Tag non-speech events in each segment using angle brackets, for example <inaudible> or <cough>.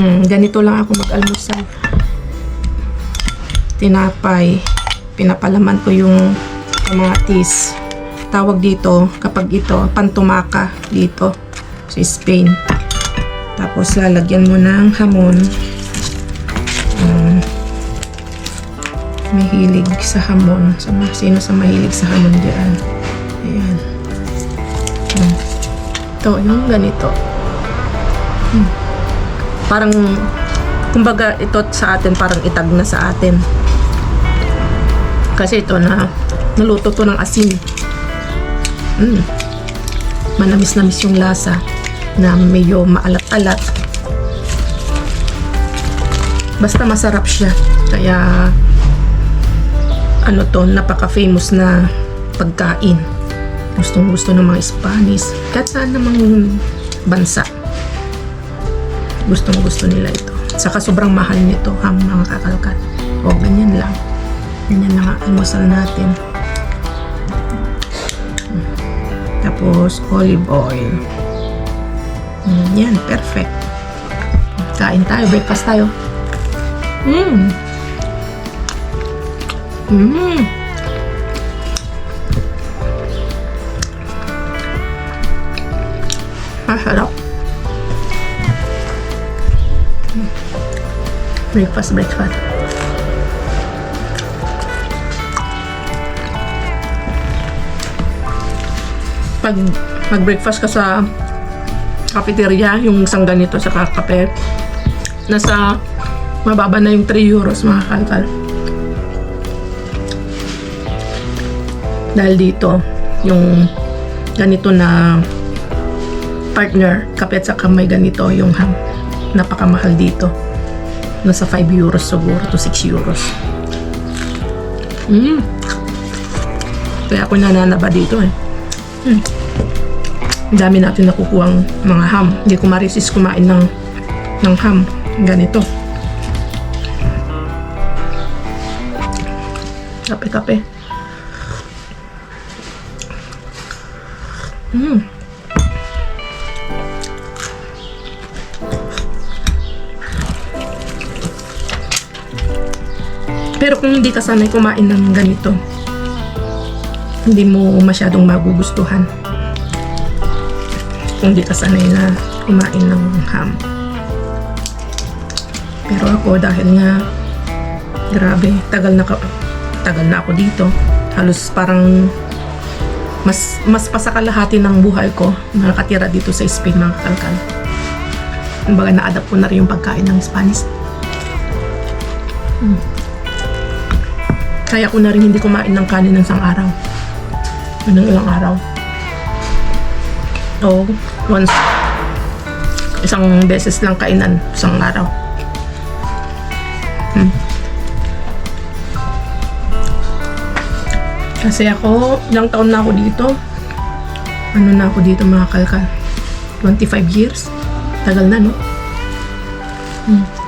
Mm, ganito lang ako mag-almusal. Tinapay. Pinapalaman ko yung kamatis. Tawag dito, kapag ito, pantumaka dito sa Spain. Tapos lalagyan mo ng hamon. Mm, mahilig sa hamon. Sino sa mahilig sa hamon dyan? Ayan. Mm. Ito, yung ganito. Mm. Parang, kumbaga, ito sa atin, parang itag na sa atin. Kasi ito na, naluto to ng asin. Mm. Manamis-namis yung lasa na medyo maalat-alat. Basta masarap siya. Kaya, ano to, napaka-famous na pagkain. Gustong gusto ng mga Spanish. Kahit saan namang bansa. Gustong gusto nila ito. Saka sobrang mahal nito, ham mga kakalkat. O, ganyan lang. Ganyan lang ang almusal natin. Tapos, olive oil. Mm, yan, perfect. Kain tayo, breakfast tayo. Mmm. Mmm. Breakfast, breakfast. Pag mag-breakfast ka sa cafeteria, yung isang ganito sa kape, nasa mababa na yung 3 euros mga kalkal. Dahil dito, yung ganito na partner, kape at saka ganito yung ham. Napakamahal dito. Nasa 5 euros siguro to 6 euros. Mm. Kaya ako nananaba dito eh. Mm. Dami natin nakukuhang mga ham. Hindi ko ma-resist kumain ng, ng ham. Ganito. Kape-kape. Mm. Pero kung hindi ka sanay kumain ng ganito, hindi mo masyadong magugustuhan. Kung hindi ka sanay na kumain ng ham. Pero ako dahil nga grabe, tagal na ka, tagal na ako dito. Halos parang mas mas pasakalahati ng buhay ko nakatira dito sa Spain mga kakalkal. Kumbaga na-adapt ko na rin yung pagkain ng Spanish. Mm. Kaya ko na rin hindi kumain ng kanin ng isang araw. O ng ilang araw. O once, isang beses lang kainan isang araw. Hmm. Kasi ako, ilang taon na ako dito. Ano na ako dito mga kalkal? 25 years. Tagal na, no? Hmm.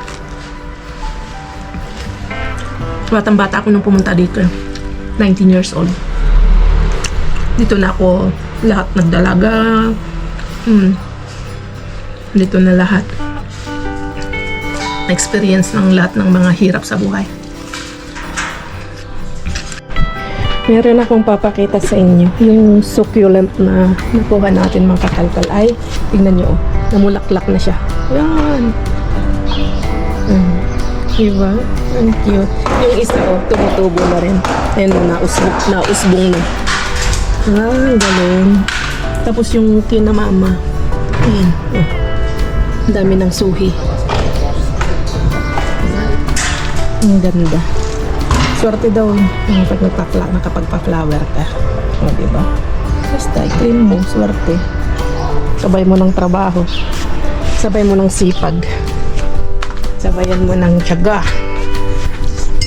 Batang bata ako nung pumunta dito. eh. 19 years old. Dito na ako lahat nagdalaga. Hmm. Dito na lahat. Experience ng lahat ng mga hirap sa buhay. Meron akong papakita sa inyo. Yung succulent na nakuha natin mga kakalkal ay, tingnan nyo, oh, namulaklak na siya. Yan. Diba? Ang cute. Yung isa, oh, tumutubo na rin. Ayun, oh, nausbong, nausbong na. Ah, galing. Tapos yung kinamama. Ayan, oh. Ang dami ng suhi. Ang ganda. Swerte daw yung pag nagpa-fla, nakapagpa-flower ka. O, di ba? Basta, i-claim mo, swerte. Sabay mo ng trabaho. Sabay mo ng sipag. Sabayan mo ng tiyaga.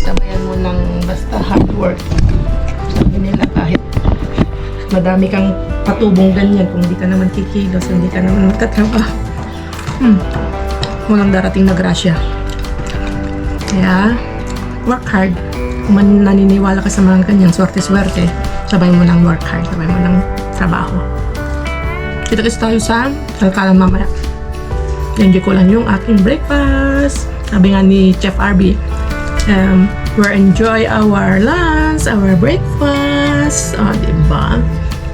Sabayan mo ng basta hard work. Sabi nila kahit madami kang patubong ganyan kung hindi ka naman kikilos, hindi ka naman magkatrabaho. Hmm. Walang darating na grasya. Kaya, work hard. Kung naniniwala ka sa mga ganyan, swerte-swerte, sabay mo ng work hard, sabay mo ng trabaho. Kita-kits tayo sa kalkalan mamaya. Enjoy ko lang yung aking breakfast. Sabi nga ni Chef RB, um, we enjoy our lunch, our breakfast. O, diba?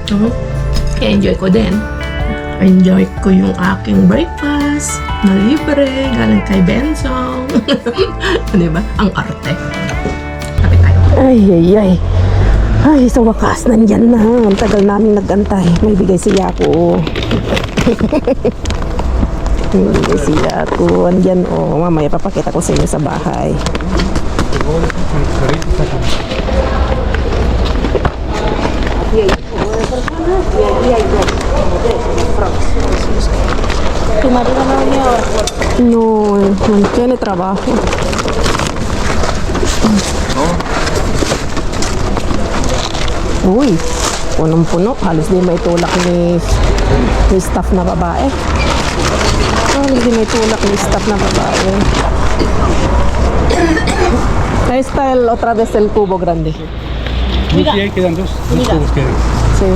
So, enjoy ko din. Enjoy ko yung aking breakfast na libre, galing kay Bensong. <laughs> diba? Ang arte. Kapit tayo. Ay, ay, ay. Ay, sa wakas, nandyan na. Ang tagal namin nagantay. May bigay siya <laughs> ako. May bigay siya ako. Andyan, oh. Mamaya papakita ko sa inyo sa bahay. No, non tiene trabajo. Uy, punong-puno. Halos di may tulak ni, ni staff na babae. Halos di may tulak ni staff na babae. Ahí está el, otra vez el cubo grande. Sí, ahí quedan dos, dos cubos que Sí.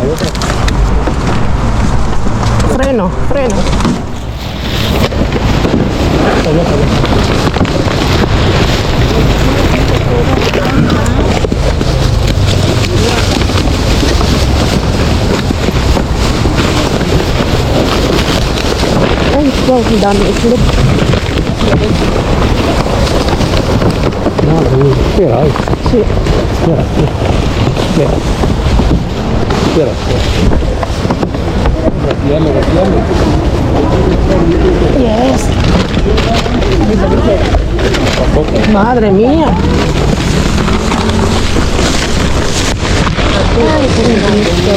hay otra. Freno, freno. Allá, allá. Dami itlog. No, sí, espera, ay, Sí. espera, espera. Espera, espera. Vaciarlo, vaciarlo. Yes. Tampoco. Madre mía. Ay, qué bonito.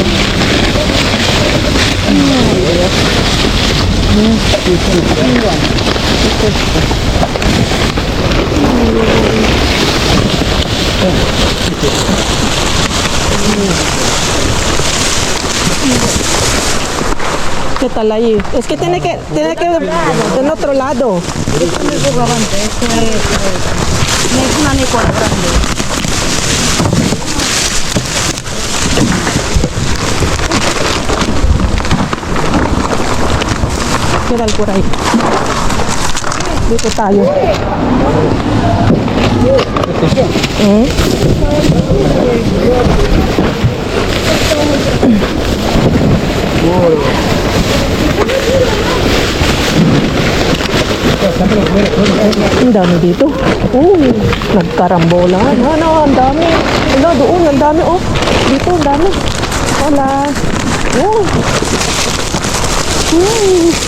¿Qué tal ahí? Es que tiene que, tiene que en otro lado. ¿Qué tal por ahí? Dito tayo. Eh? Ang dami dito. Oh, nagkarambola. Ano, ang dami. Ano, doon, ang dami. Oh, dito, ang dami. Wala. Oh. Hmm.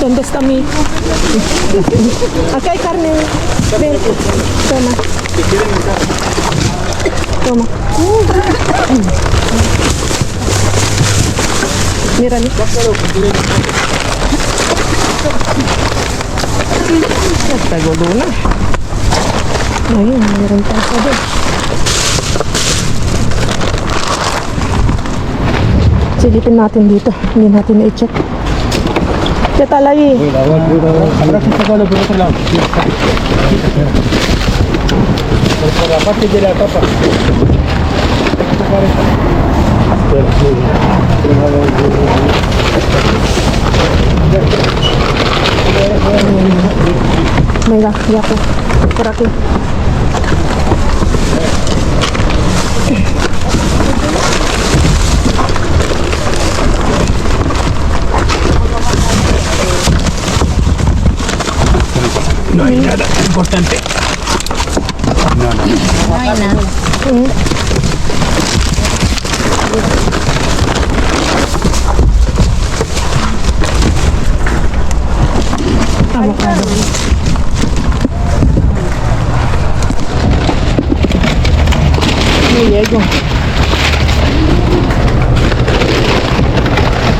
¿Dónde está mi? Acá hay carne. Ven, toma. Toma. Míralo. Hasta goluna. Ayun, meron pa ako doon. Silipin natin dito. Hindi natin na-check. ¿Qué tal ahí? Habrá que sacarlo por otro lado. Sí, está. Por, por la parte de la tapa. Sacar esta. Espera, sí. Venga, ya pues. Por aquí. No hay nada importante. No, no. Avocado. May yego.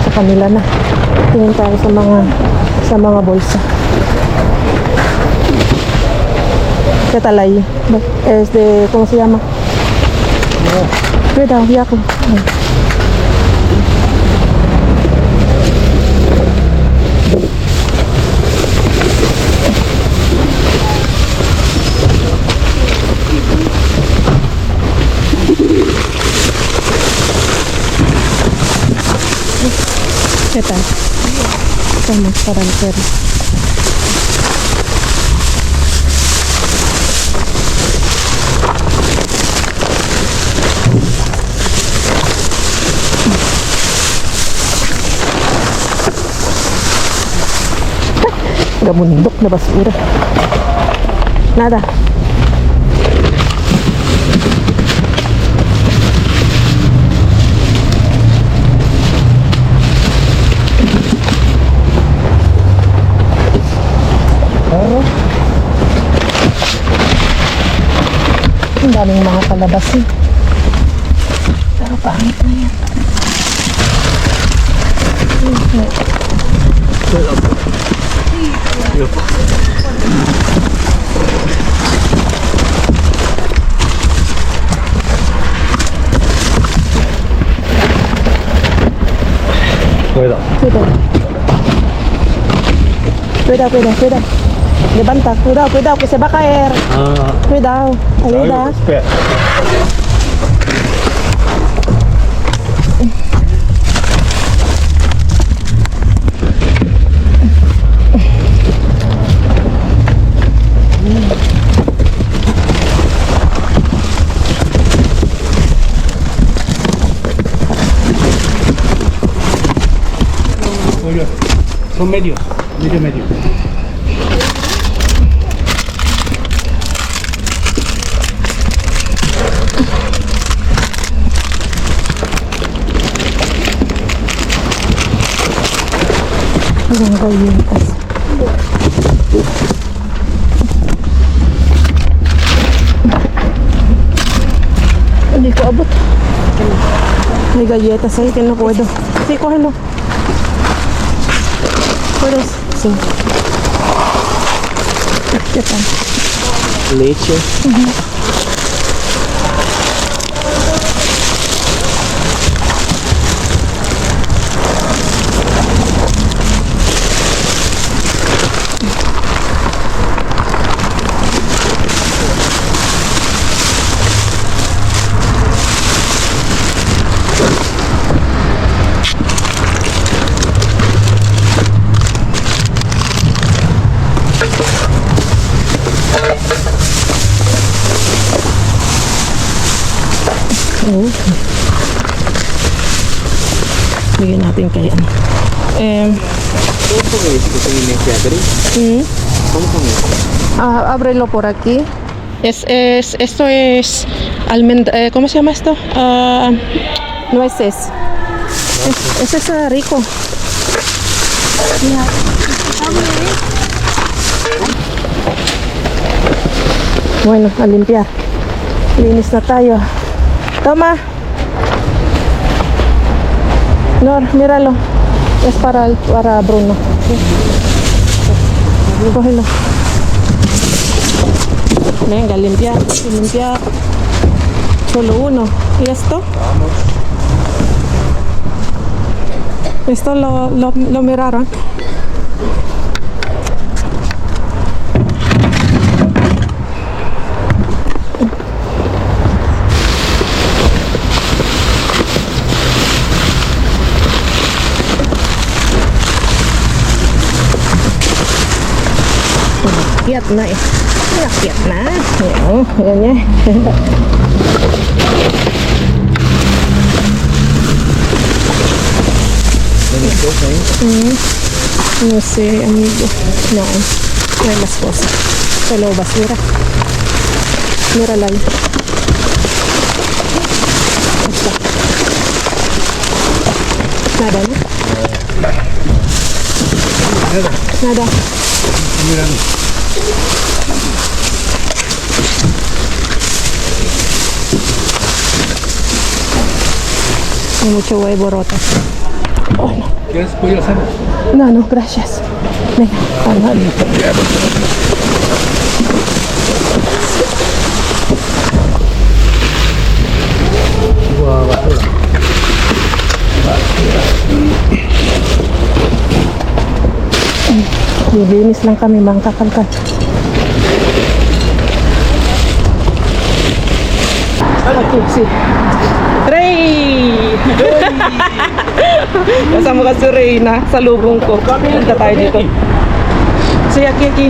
Sa kanila na. Tingin tayo sa mga sa mga bolsa. ¿Qué tal ahí? Es de, ¿cómo se llama? Cuidado, viejo. Pues. ¿Qué tal? Vamos para el perro. Gamundok na basura. Nada. Ang daming mga palabas eh. Pero pangit na yan. Cuidado. Cuidado. Cuidado, cuidado, cuidado. Levanta, cuidado, cuidado, que se va a caer. Ah, Cuidado, ayuda. espera. Son medios, medio medio. Walang galletas. Hindi ko abot. May galletas ahí que no puedo. Sí, Колесо. Так, я там. Плечі. Угу. Natin kay ano. Eh, ¿Cómo son estos en el mm, ¿Cómo son estos? ah, ábrelo por aquí. Es, es, esto es almendra, eh, ¿cómo se llama esto? Ah, nueces. Es, ese es ah, rico. Bueno, a limpiar. Linis na tayo. Toma. Nor, míralo. Es para, el- para Bruno. Sí. Cógelo. Venga, limpiar, limpiar. Solo uno. ¿Y esto? Esto lo, lo, lo miraron. Akyat na eh. Akyat na. Ayan, ganyan. Mm. No sé, amigo. No, no hay más cosas. Solo basura. Mírala ahí. Ahí está. Nada, ¿no? Nada. Mira, Hay mucho huevo rota. Oh, no. ¿quieres pollo asado? No, no, gracias. Venga, ándale. Buah, basura. Lilinis lang kami, bang kakalkal. Okay, si Ray! Kasama ka si Ray na sa lubong ko. Punta tayo dito. Si Aki Aki.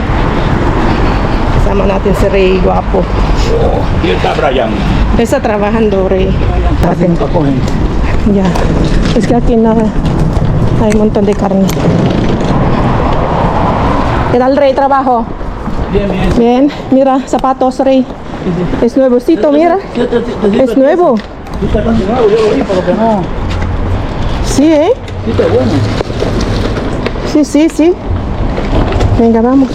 Kasama natin si Ray, guwapo. Y está Brian. Está trabajando, Ray. Hacen cogen. Ya. Es que aquí no hay un montón de carne. ¿Qué tal, Rey? Trabajo. Bien, bien. Bien. Mira, zapatos, Rey. Es nuevecito, mira. Es nuevo. Sí, ¿eh? Sí. Sí, sí. Venga, vamos.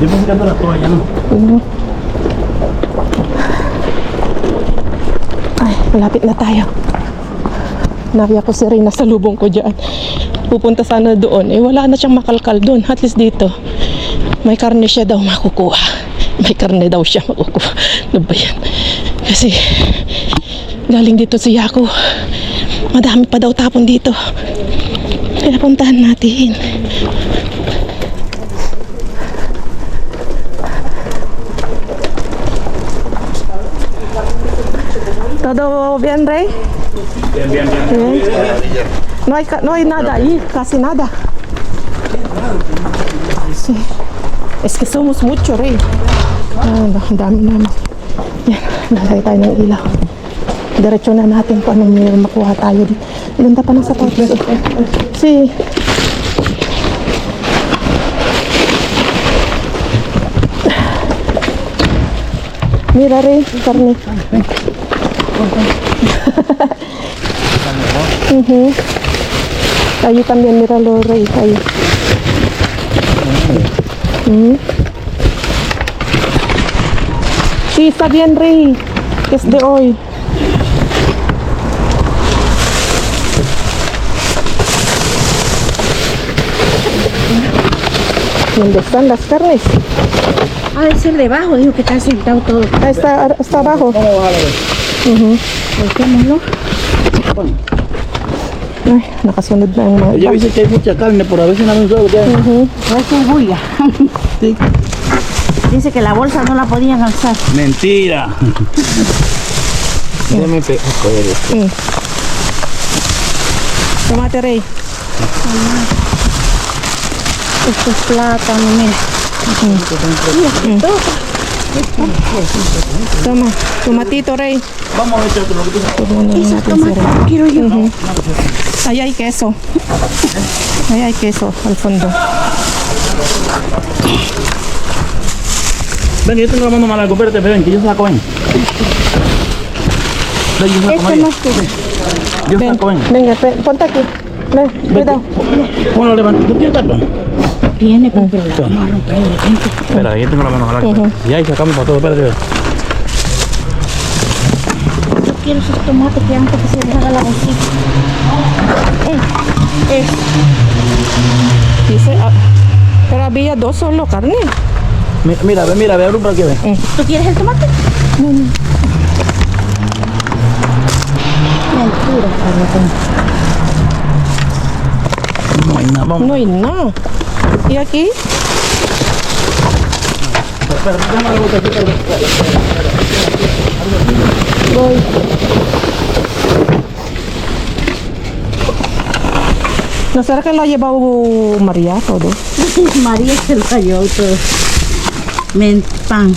Yo me encanta la toalla, ¿no? Ay, malapit na tayo. Nabiya ko si Ray sa lubong ko dyan. Pupunta sana doon. Eh, wala na siyang makalkal doon. At least dito. May karne siya daw makukuha. <laughs> May karne daw siya makukuha. Ano ba yan? Kasi, galing dito si Yako. Madami pa daw tapon dito. Kaya puntahan natin. Todo bien, Rey? Bien, bien, bien. Bien. No hay, no hay nada ahí, casi nada. Sí. Es que somos mucho, Rey. Ah, ang dami naman. Yan, nalagay tayo ng ilaw. Diretso na natin kung anong meron makuha tayo dito. Ganda pa ng sapatos. Si. Mira, Rey, karne. Ujú. <laughs> Ahí también, míralo, Rey, ahí. Ujú. Sí, está bien, Rey. Es de hoy. ¿Dónde están las carnes? Ha de ser debajo, dijo que está sentado todo. Ah, está, está abajo. ¿Cómo va a ver? Ay, nakasunod na ang mga Ella iba. dice que hay mucha carne, por a veces no me suelo ya. Ujú. Va a ser bulla. Sí. Dice que la bolsa no la podían alzar. Mentira. Déjame pe- coger esto. Mm. Tomate, Rey. Esto es plátano, mira. Toma, tomatito, Rey. Vamos a echar otro tomate si Rey. no quiero yo. Ahí hay queso. Ahí hay queso al fondo. Ven, yo tengo la mano larga, espérate, ven, que yo saco, ven. Ven, yo saco. Yo saco, ven. venga, ponte aquí. Ven, cuidado. Bueno, levanta. ¿Tú tienes? Tiene, pero la vamos a romper de repente. Espera, yo tengo la mano. Ujú. Y ahí sacamos para todo, espérate. Yo quiero esos tomates que antes que se dejara la bolsita. Eh, eh, Dice, ah, pero había dos solo carne. Mi- Mira, ve, mira, ve, abre para que ve. ¿Tú quieres el tomate? No, no. Mentira. No hay nada, vamos. No hay nada. ¿Y aquí? Voy. ¿No será que lo ha llevado María todo? <laughs> María se lo cayó todo. Men, pan.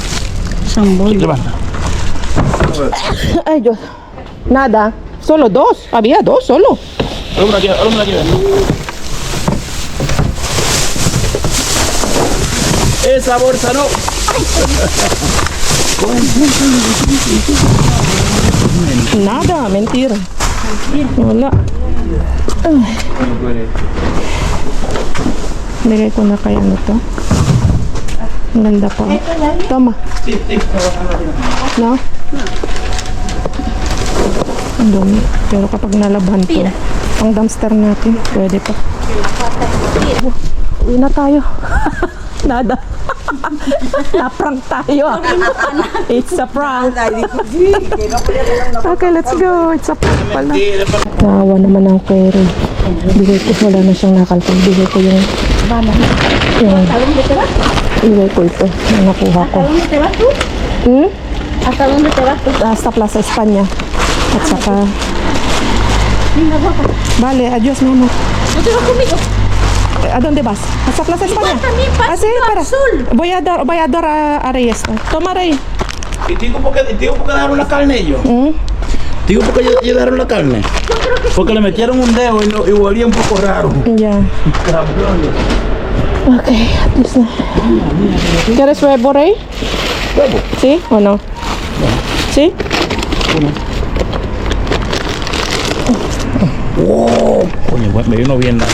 Ay, yo. Nada. Solo dos. Había dos solo. Aquí, aquí, ven. Esa bolsa no. Nada, mentira. Wala. Ay. Ko na kaya nito. Ang ganda pa. Tama. No? Ang dumi. Pero kapag nalabhan to, pang dumpster natin, pwede pa. Uwi na tayo. <laughs> Nada. <laughs> Na-prank tayo. It's a prank. Okay, let's go. It's a prank pala. Naawa naman ang query. Bigay ko, wala na siyang nakalpag. Bigay ko yung, yung, bigay ko ito, nakuha ko. Hmm? ¿Hasta dónde te vas tú? hasta Plaza España. At saka, vale, adiós, mi amor. ¿No te vas conmigo? Eh, ¿A dónde vas? Hasta Plaza España. también, Ah, sí, espera. Azul. Voy a dar, voy a dar a, a Reyes. Toma, Rey. ¿Y digo por qué, digo por qué dejaron la carne ellos? Mm. Digo por qué ellos, ellos dejaron la carne. Porque le metieron un dedo y, no, y volvía un poco raro. Ya. Ok, na. ¿Quieres huevo, Rey? Huevo. ¿Sí o no? ¿Sí? Oh, coño, bueno, me vino bien nada.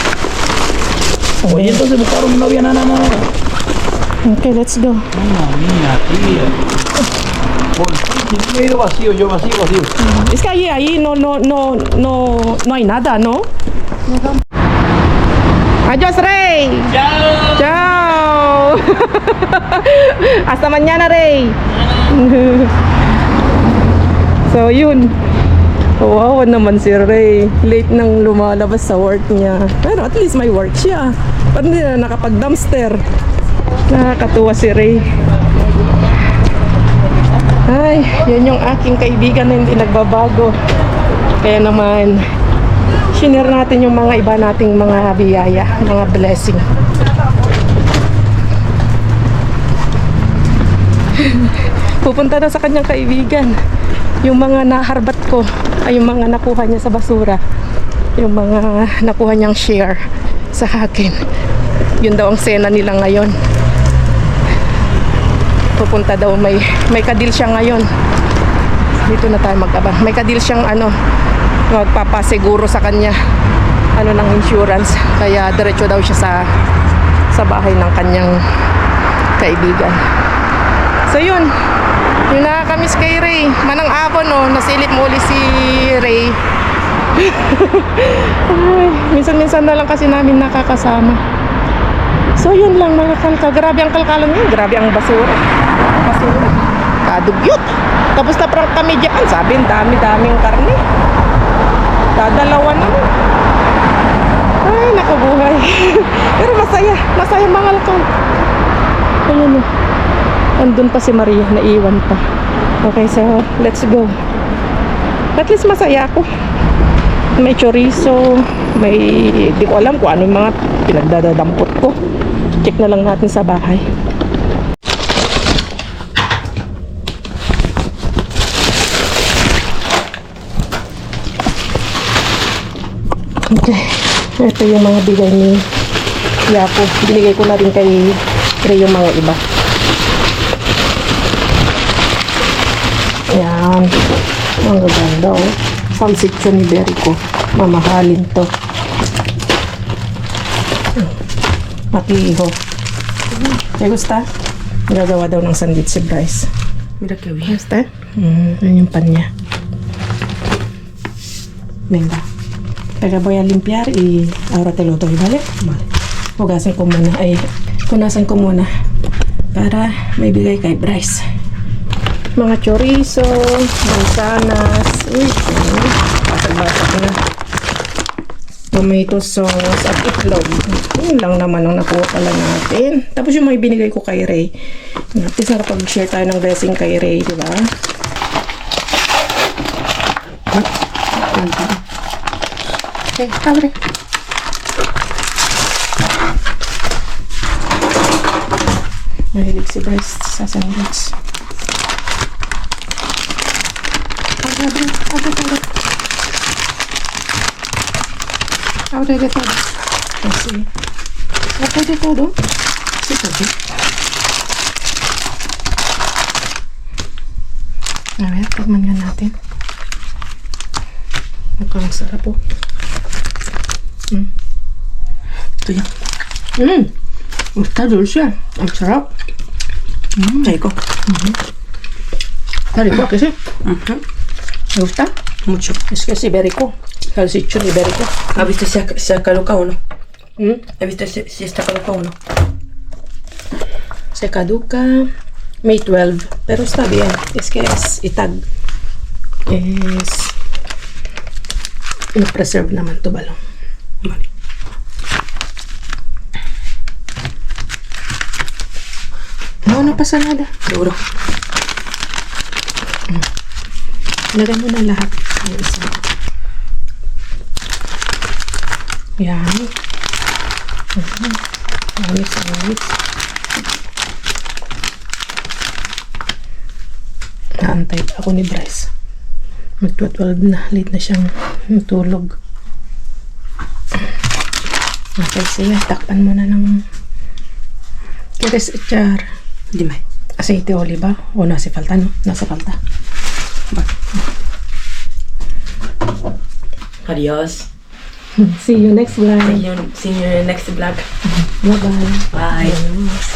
Oye, entonces buscaron una bien nada, nada. Ok, let's go. Mamma mía, tía. Por fin, si he ido vacío, yo vacío, vacío. Es que ahí, ahí no, no, no, no, no hay nada, ¿no? Adiós, Rey. ¡Chao! Ciao. <laughs> Hasta mañana, Rey. <laughs> so, yun. Wow naman si Ray. Late nang lumalabas sa work niya. Pero at least may work siya. Ba't hindi na nakapag-dumpster? Nakakatuwa si Ray. Ay, yan yung aking kaibigan na hindi nagbabago. Kaya naman, shinare natin yung mga iba nating mga biyaya, mga blessing. <laughs> Pupunta na sa kanyang kaibigan. Yung mga naharbat ko, ay yung mga nakuha niya sa basura. Yung mga nakuha niyang share sa akin. Yun daw ang sena nila ngayon. Pupunta daw, may, may kadil siya ngayon. Dito na tayo mag-abang. May kadil siyang ano, magpapasiguro sa kanya ano ng insurance kaya diretso daw siya sa sa bahay ng kanyang kaibigan so yun yung nakakamiss kay Ray. Manang apon no nasilip mo uli si Ray. <laughs> Ay, minsan-minsan na lang kasi namin nakakasama. So yun lang mga kalkal grabe ang kalkalan ngayon grabe ang basura. Basura. Kadugyot. Tapos na prank kami dyan. Sabi dami-daming karne. Dadalawa naman ay, nakabuhay. <laughs> Pero masaya. Masaya mga lakang. Ayun o. Andun pa si Maria. Naiwan pa. Okay, so let's go. At least masaya ako. May chorizo. May... Di ko alam kung ano yung mga pinagdadadampot ko. Check na lang natin sa bahay. Okay. Ito yung mga bigay ni Yapo. Binigay ko na rin kay Ray yung mga iba. Yan. Ang gaganda oh. Salsiccio ni Berico. Mamahalin to. Makiho. ¿Te gusta? Gagawa daw ng sandwich si Bryce. Mira qué bien. Gusta? Mm, yun yung pan niya. Venga. Pero voy a limpiar y ahora te lo doy, ¿vale? Vale. Hugasan ko muna. Ay, punasan ko muna. Para may bigay kay Bryce. Mga chorizo, mansanas, uy, basag-basag na. Tomato sauce at itlog. Yun lang naman ang nakuha pala natin. Tapos yung mga binigay ko kay Ray. At least nakapag-share tayo ng blessing kay Ray, di ba? Okay, abre. Mahilig si Bryce sa sandwich. Abre, abre, abre, abre. Abre de todo. Así. Abre de todo. Sí, pwede. A ver, tikman nga natin. Mukhang sarap po. Mm. Ito yan. Mm. Está dulce. Ang sarap. Mm, rico. Está rico, ¿qué sí? Ujú. ¿Me gusta? Mucho. Es que es ibérico. Salsichón ibérico. ¿Has visto si ha, si ha caducado o no? Mm. ¿Has visto si, si está caducado o no? Se caduca May 12. Pero está bien. Es que es itag. Es... Na-preserve naman to balong. Vale. No, no pasa nada. Seguro. Lagay mo na lahat. Yung isa. Yan. Mhm. Anis, anis. Naantay pa ako ni Bryce. Mag-12 na. Late na siyang natulog. Okay, sige. Takpan mo na ng kiris char. Di ba? Aceite oliva o nasa falta, no? Nasa falta. Adios. <laughs> See you next vlog. See you, see you next vlog. Bye-bye. Bye. Adios.